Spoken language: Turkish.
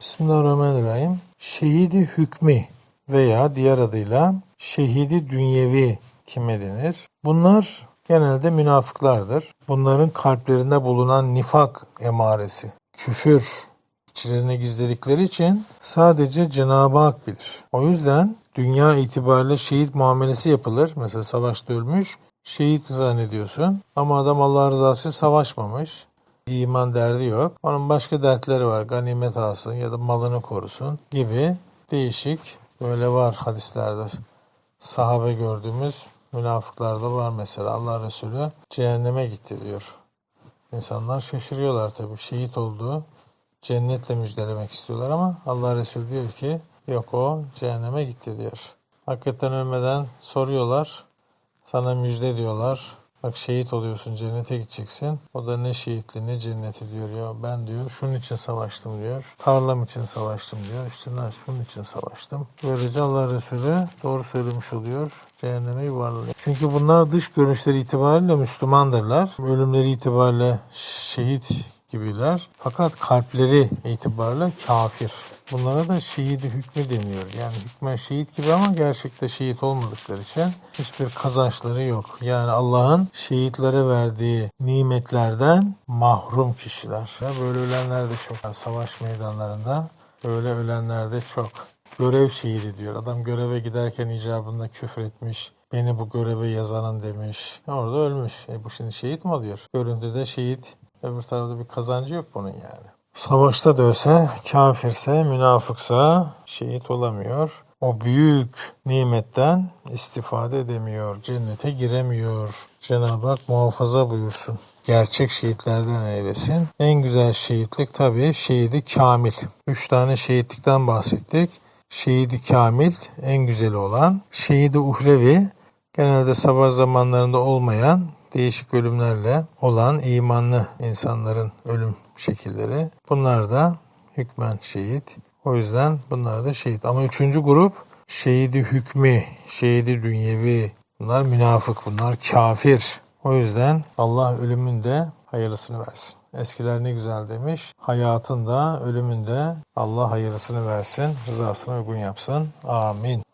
Bismillahirrahmanirrahim. Şehidi hükmü veya diğer adıyla şehidi dünyevi kime denir? Bunlar genelde münafıklardır. Bunların kalplerinde bulunan nifak emaresi, küfür içlerine gizledikleri için sadece Cenab-ı Hak bilir. O yüzden dünya itibariyle şehit muamelesi yapılır. Mesela savaşta ölmüş, şehit zannediyorsun. Ama adam Allah rızası savaşmamış. İman derdi yok. Onun başka dertleri var. Ganimet alsın ya da malını korusun gibi değişik böyle var hadislerde. Sahabe gördüğümüz münafıklarda var mesela. Allah Resulü cehenneme gitti diyor. İnsanlar şaşırıyorlar tabii. Şehit olduğu cennetle müjdelemek istiyorlar ama Allah Resulü diyor ki yok o cehenneme gitti diyor. Hakikaten ölmeden soruyorlar. Sana müjde diyorlar. Bak şehit oluyorsun cennete gideceksin. O da ne şehitli ne cenneti diyor ya. Ben diyor şunun için savaştım diyor. Tarlam için savaştım diyor. İşte ben şunun için savaştım. Böylece Allah Resulü doğru söylemiş oluyor. Cehenneme yuvarlanıyor. Çünkü bunlar dış görünüşleri itibariyle Müslümandırlar. Ölümleri itibariyle şehit gibiler. Fakat kalpleri itibariyle kafir. Bunlara da şehidi hükmü deniyor. Yani hükmen şehit gibi ama gerçekte şehit olmadıkları için hiçbir kazançları yok. Yani Allah'ın şehitlere verdiği nimetlerden mahrum kişiler. Böyle ölenler de çok. Yani savaş meydanlarında böyle ölenler de çok. Görev şehidi diyor. Adam göreve giderken icabında küfür etmiş. Beni bu göreve yazanın demiş. Orada ölmüş. E bu şimdi şehit mi oluyor? Görüntüde şehit. Öbür tarafta bir kazancı yok bunun yani. Savaşta da ölse, kafirse, münafıksa şehit olamıyor. O büyük nimetten istifade edemiyor. Cennete giremiyor. Cenab-ı Hak muhafaza buyursun. Gerçek şehitlerden eylesin. En güzel şehitlik tabii şehidi kamil. Üç tane şehitlikten bahsettik. Şehidi kamil en güzeli olan. Şehidi uhrevi genelde savaş zamanlarında olmayan değişik ölümlerle olan imanlı insanların ölüm şekilleri. Bunlar da hükmen şehit. O yüzden bunlar da şehit. Ama üçüncü grup şehidi hükmü, şehidi dünyevi. Bunlar münafık, bunlar kafir. O yüzden Allah ölümün de hayırlısını versin. Eskiler ne güzel demiş. Hayatında, ölümünde Allah hayırlısını versin, rızasına uygun yapsın. Amin.